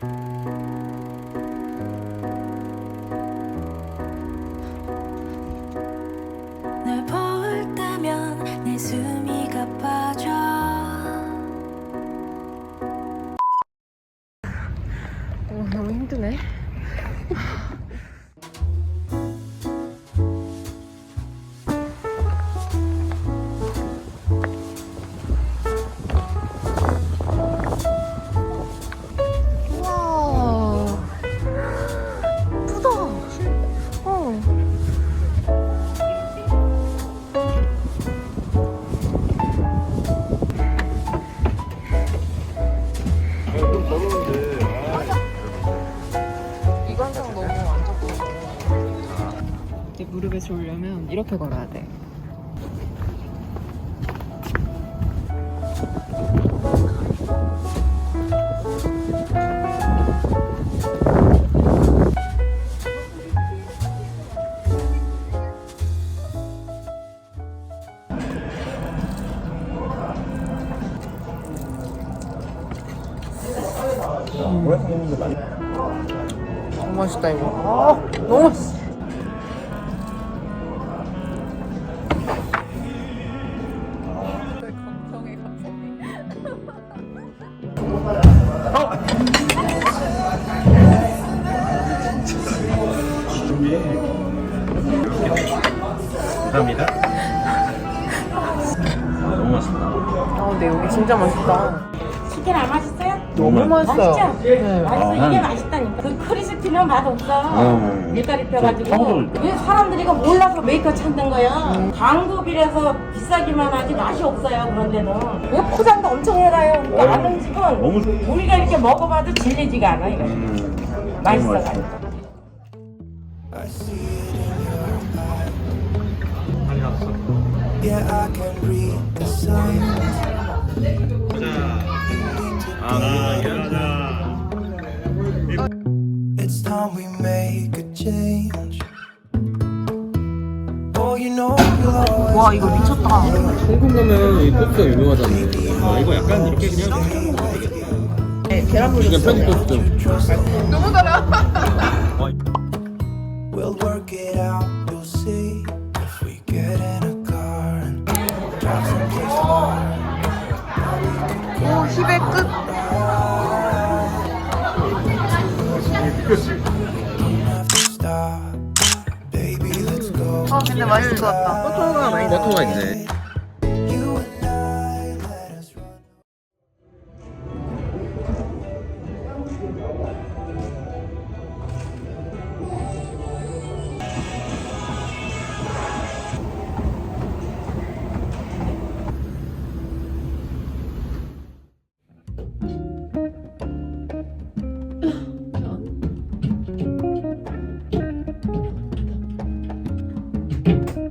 널 볼 때면 내 숨이 가빠져 어, 너무 힘드네. 이 관상 너무 안 좋고. 이 무릎에 졸려면 이렇게 걸어야 돼. 너무 맛있다 이거. 아, 너무 맛있어. 감사합니다. 너무 맛있다. 아, 근데 여기 진짜 맛있다. 치킨 안 맛있어요? 너무 맛있어요. 맛있죠? 네. 맛있어. 아, 이게 한- 맛있다니까. 그 크리스피는 맛 없어. 음. 밀가루 저 펴가지고. 왜 사람들이 이거 몰라서 메이커 찾는 거야? 음. 광고비라서 비싸기만 하지 맛이 없어요 그런 데는. 왜 포장도 엄청 해라요? 근데 아는 집은 너무 우리가 이렇게 먹어봐도 질리지가 않아 이거. 음, 너무 맛있어가지고 Yeah, I can read the signs. 아. It's time we make a change. Oh, 와, 이거 미쳤다. 홍콩 가면 이 코스가 유명하잖아요. 아, 이거 약간 이렇게 그냥 네, 계란물이 그냥 편집 코스. 너무 달아. We'll work it out, 아, 근데 맛있을 것 같다. 버터가 많이 버터가 있네. 뭐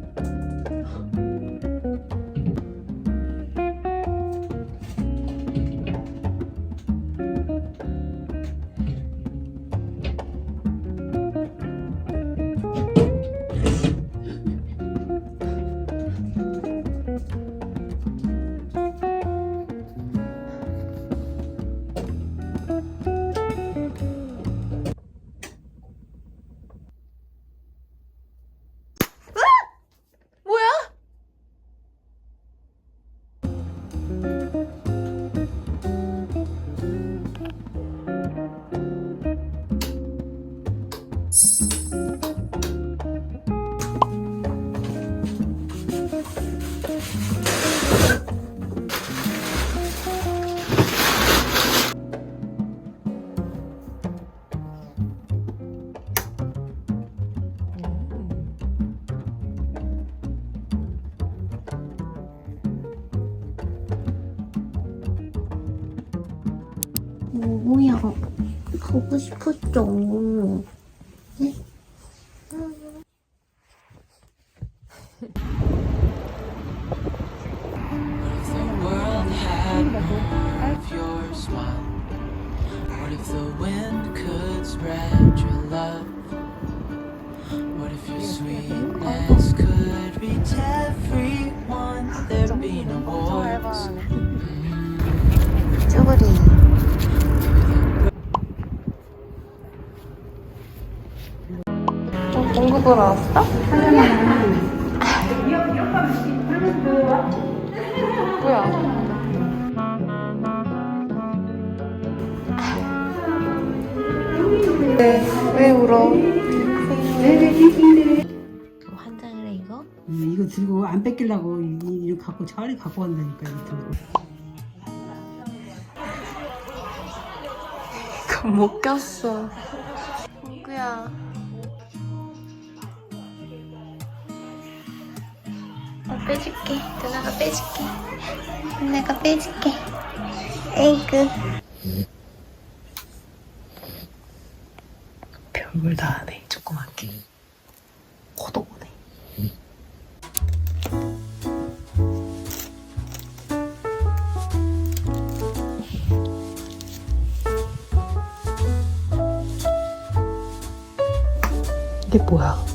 뭐야 보고 싶었죠. If one. What if the wind could spread your love? What if your sweetness could reach everyone? There'd be no wars. 쭈구리. 좀 공부하러 왔어? 뭐야? 왜, 왜 울어? 환장이래 이거? 음, 이거 들고 안 뺏기려고 이- 이- 이거 갖고 차라리 갖고 간다니까 이거 들고 이거 못 꼈어. 누구야? 어, 빼줄게. 누나가 빼줄게. 내가 빼줄게. 에이그. 별걸 다 하네, 조그맣게. 고도네. 이게 뭐야?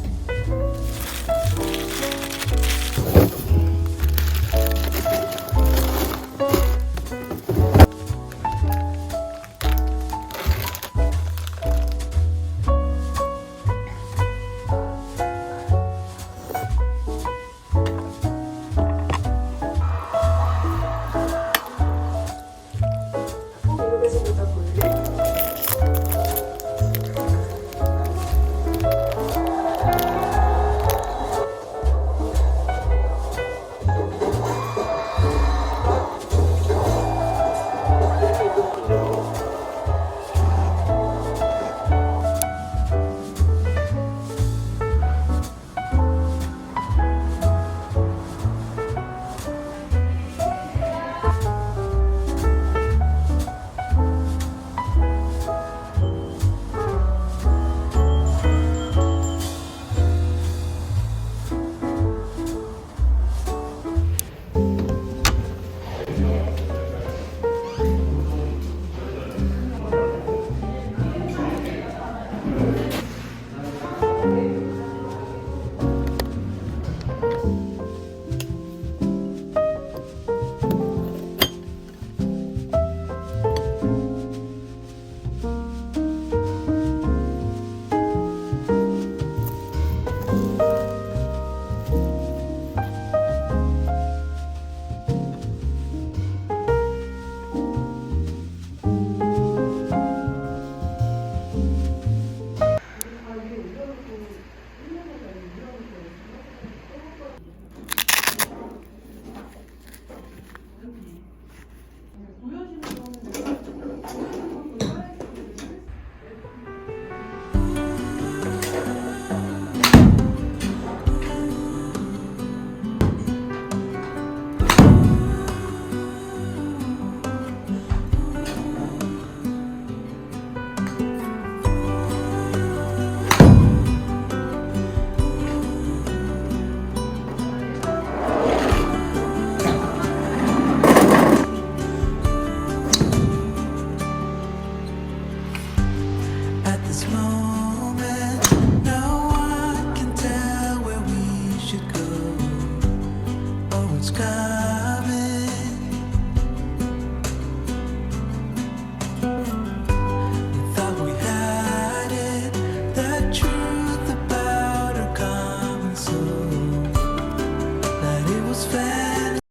sky.